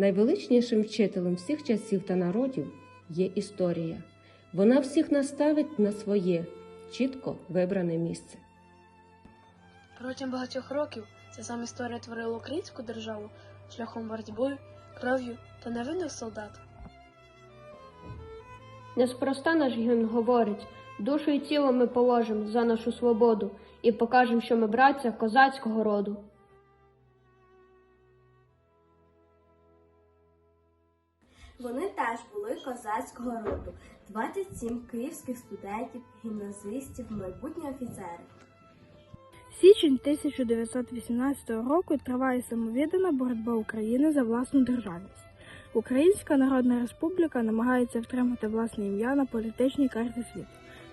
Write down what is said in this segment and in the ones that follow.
Найвеличнішим вчителем всіх часів та народів є історія. Вона всіх наставить на своє чітко вибране місце. Протягом багатьох років ця сама історія творила українську державу шляхом боротьби, кров'ю та невинних солдат. Неспроста наш гімн говорить, душу і тіло ми положимо за нашу свободу і покажемо, що ми братця козацького роду. Вони теж були козацького роду. 27 київських студентів, гімназистів, майбутні офіцери. Січень 1918 року триває самовіддана боротьба України за власну державність. Українська Народна Республіка намагається втримати власне ім'я на політичній карті світу.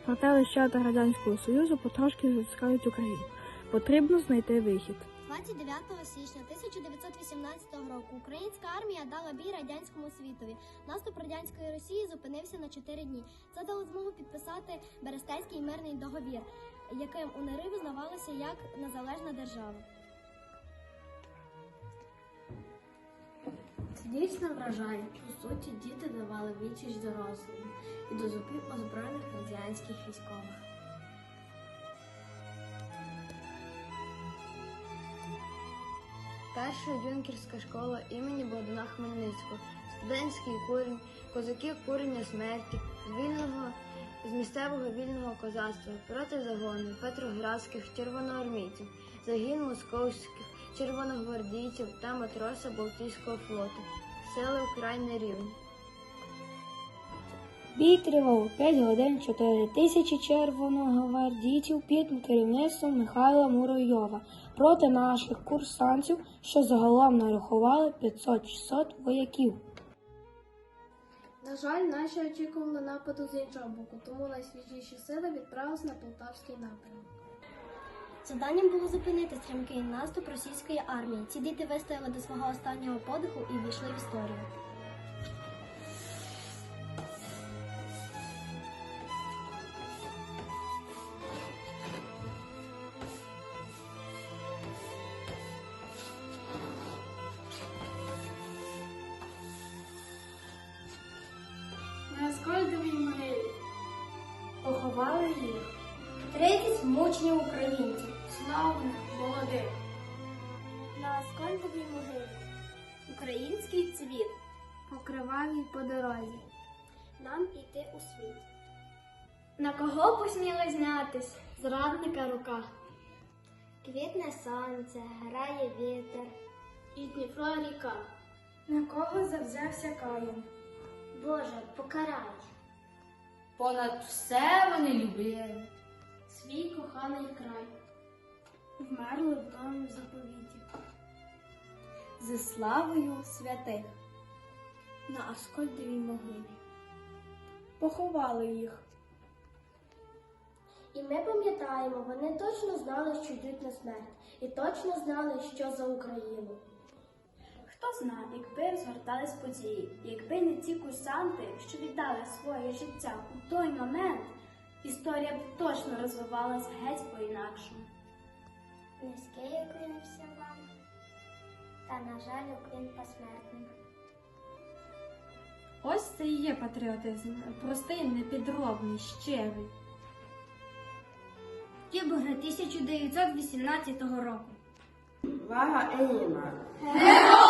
Проте лищата Радянського Союзу потрошки затискають Україну. Потрібно знайти вихід. 29 січня 1918 року українська армія дала бій радянському світові. Наступ радянської Росії зупинився на 4 дні. Це дало змогу підписати Берестейський мирний договір, яким УНР визнавалася як незалежна держава. Це дійсно вражає. По суті, діти давали відсіч дорослим і до зубів озброєних радянських військових. Перша юнкерська школа імені Богдана Хмельницького, студентський курень, козаки курення смерті, з вільного з місцевого вільного козацтва проти загону петроградських червоноармійців, загін московських червоногвардійців та матроса Балтійського флоту, сили вкрай нерівні. Бій тривав 5 годин 4 тисячі червоногвардійців під керівництвом Михайла Муравйова проти наших курсантів, що загалом нарахували 500-600 вояків. На жаль, наші очікували нападу з іншого боку, тому найсвіжіші сили відправилися на Полтавський напрямок. Завданням було зупинити стрімкий наступ російської армії. Ці діти вистояли до свого останнього подиху і війшли в історію. На могилі Поховали їх 30 мучнів українців. славних молодих. На Аскольдовій могилі український цвіт. Покривавій по дорозі. Нам іти у світ. На кого посміли знятись? Зрадника рука. Квітне сонце, грає вітер. І Дніпро ріка. На кого завзявся Каїн? Боже, покарай. Понад все вони любили. Свій коханий край. Вмерли в домі заповіті. Зі славою святих. На Аскольдовій могилі. Поховали їх. І ми пам'ятаємо, вони точно знали, що йдуть на смерть, і точно знали, що за Україну. Хто знає, якби згортались події, якби не ті курсанти, що віддали своє життя у той момент, історія б точно розвивалась геть по-інакшому. Низький уклінився вам, та, на жаль, уклін посмертний. Ось це і є патріотизм. Простий, непідробний, щирий. Кіборги 1918 року. Вага Еніма. Героям